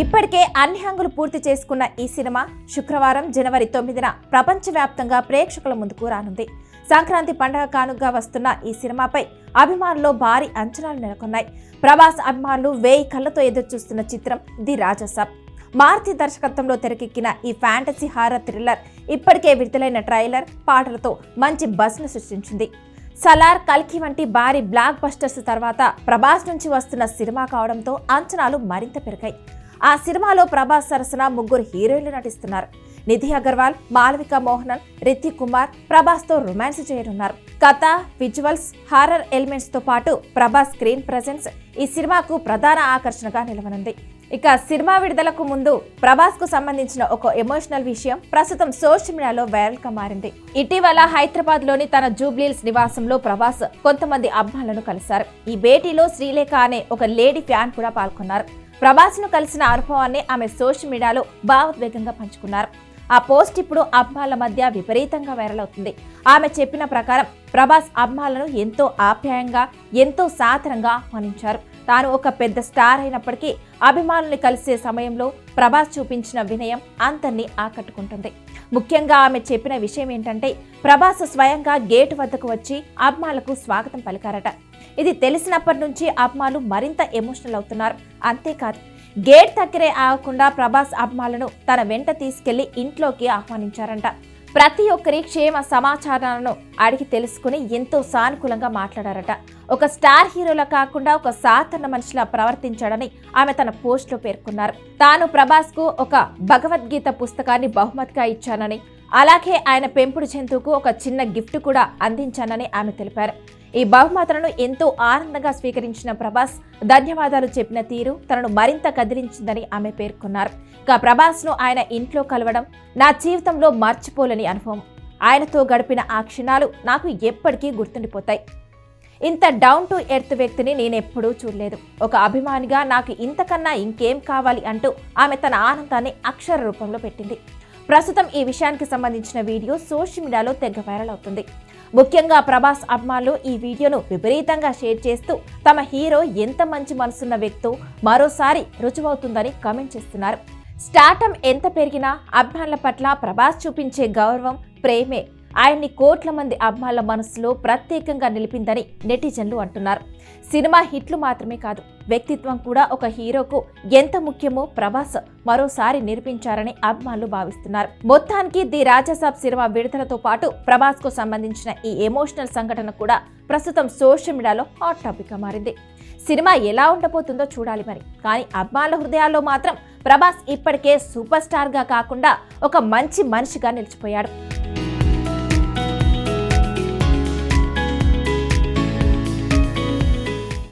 ఇప్పటికే అన్ని హంగులు పూర్తి చేసుకున్న ఈ సినిమా శుక్రవారం జనవరి తొమ్మిదిన ప్రపంచవ్యాప్తంగా ప్రేక్షకుల ముందుకు రానుంది. సంక్రాంతి పండగ కానుగా వస్తున్న ఈ సినిమాపై అభిమానుల్లో భారీ అంచనాలు నెలకొన్నాయి. ప్రభాస్ అభిమానులు వేయి కళ్ళతో ఎదురుచూస్తున్న చిత్రం ది రాజసాబ్ మారుతి దర్శకత్వంలో తెరకెక్కిన ఈ ఫ్యాంటసీ హారర్ థ్రిల్లర్ ఇప్పటికే విడుదలైన ట్రైలర్ పాటలతో మంచి బస్ను సృష్టించింది. సలార్ కల్కి వంటి భారీ బ్లాక్ బస్టర్స్ తర్వాత ప్రభాస్ నుంచి వస్తున్న సినిమా కావడంతో అంచనాలు మరింత పెరిగాయి. ఆ సినిమాలో ప్రభాస్ సరసన ముగ్గురు హీరోయిన్లు నటిస్తున్నారు. నిధి అగర్వాల్ మాలవిక మోహనన్ రితిక్ కుమార్ ప్రభాస్తో రొమాన్స్ చేయనున్నారు. కథ విజువల్స్ హారర్ ఎలిమెంట్స్తో పాటు ప్రభాస్ స్క్రీన్ ప్రెజెన్స్ ఈ సినిమాకు ప్రధాన ఆకర్షణగా నిలవనుంది. ఇక సినిమా విడుదలకు ముందు ప్రభాస్కు సంబంధించిన ఒక ఎమోషనల్ విషయం ప్రస్తుతం సోషల్ మీడియాలో వైరల్గా మారింది. ఇటీవల హైదరాబాద్లోని తన జూబ్లీల్స్ నివాసంలో ప్రభాస్ కొంతమంది అభిమానులను కలిశారు. ఈ భేటీలో శ్రీలేఖ అనే ఒక లేడీ ఫ్యాన్ కూడా పాల్గొన్నారు. ప్రభాస్ను కలిసిన అనుభవాన్ని ఆమె సోషల్ మీడియాలో భావోద్వేగంగా పంచుకున్నారు. ఆ పోస్ట్ ఇప్పుడు అభిమానుల మధ్య విపరీతంగా వైరల్ అవుతుంది. ఆమె చెప్పిన ప్రకారం ప్రభాస్ అభిమానులను ఎంతో ఆప్యాయంగా ఎంతో సాధారణంగా ఆహ్వానించారు. తాను ఒక పెద్ద స్టార్ అయినప్పటికీ అభిమానుల్ని కలిసే సమయంలో ప్రభాస్ చూపించిన వినయం అందరినీ ఆకట్టుకుంటుంది. ముఖ్యంగా ఆమె చెప్పిన విషయం ఏంటంటే ప్రభాస్ స్వయంగా గేటు వద్దకు వచ్చి అభిమానులకు స్వాగతం పలికారట. ఇది తెలిసినప్పటి నుంచి అభిమానులు మరింత ఎమోషనల్ అవుతున్నారు. అంతేకాదు గేట్ దగ్గరే ఆగకుండా ప్రభాస్ అభిమానులను తన వెంట తీసుకెళ్ళి ఇంట్లోకి ఆహ్వానించారంట. ప్రతి ఒక్కరి క్షేమ సమాచారాలను అడిగి తెలుసుకుని ఎంతో సానుకూలంగా మాట్లాడారట. ఒక స్టార్ హీరోలా కాకుండా ఒక సాధారణ మనిషిలా ప్రవర్తించాడని ఆమె తన పోస్ట్లో పేర్కొన్నారు. తాను ప్రభాస్కు ఒక భగవద్గీత పుస్తకాన్ని బహుమతిగా ఇచ్చానని అలాగే ఆయన పెంపుడు జంతువుకు ఒక చిన్న గిఫ్ట్ కూడా అందించానని ఆమె తెలిపారు. ఈ బహుమతులను ఎంతో ఆనందంగా స్వీకరించిన ప్రభాస్ ధన్యవాదాలు చెప్పిన తీరు తనను మరింత కదిలించిందని ఆమె పేర్కొన్నారు. ఇక ప్రభాస్ను ఆయన ఇంట్లో కలవడం నా జీవితంలో మర్చిపోలేని అనుభవం. ఆయనతో గడిపిన ఆ క్షణాలు నాకు ఎప్పటికీ గుర్తుండిపోతాయి. ఇంత డౌన్ టు ఎర్త్ వ్యక్తిని నేనెప్పుడూ చూడలేదు. ఒక అభిమానిగా నాకు ఇంతకన్నా ఇంకేం కావాలి అంటూ ఆమె తన ఆనందాన్ని అక్షర రూపంలో పెట్టింది. ప్రస్తుతం ఈ విషయానికి సంబంధించిన వీడియో సోషల్ మీడియాలో తెగ వైరల్ అవుతుంది. ముఖ్యంగా ప్రభాస్ అభిమానులు ఈ వీడియోను విపరీతంగా షేర్ చేస్తూ తమ హీరో ఎంత మంచి మనసున్న వ్యక్తో మరోసారి రుజువవుతుందని కామెంట్ చేస్తున్నారు. స్టార్టం ఎంత పెరిగినా అభిమానుల పట్ల ప్రభాస్ చూపించే గౌరవం ప్రేమే. ఆయన్ని కోట్ల మంది అభిమానుల మనసులో ప్రత్యేకంగా నిలిపిందని నెటిజన్లు అంటున్నారు. సినిమా హిట్లు మాత్రమే కాదు వ్యక్తిత్వం కూడా ఒక హీరోకు ఎంత ముఖ్యమో ప్రభాస్ మరోసారి నిరూపించారని అభిమానులు భావిస్తున్నారు. మొత్తానికి ది రాజాసాబ్ సినిమా విడుదలతో పాటు ప్రభాస్కు సంబంధించిన ఈ ఎమోషనల్ సంఘటన కూడా ప్రస్తుతం సోషల్ మీడియాలో హాట్ టాపిక్గా మారింది. సినిమా ఎలా ఉండబోతుందో చూడాలి మరి. కానీ అభిమానుల హృదయాల్లో మాత్రం ప్రభాస్ ఇప్పటికే సూపర్ స్టార్గా కాకుండా ఒక మంచి మనిషిగా నిలిచిపోయాడు.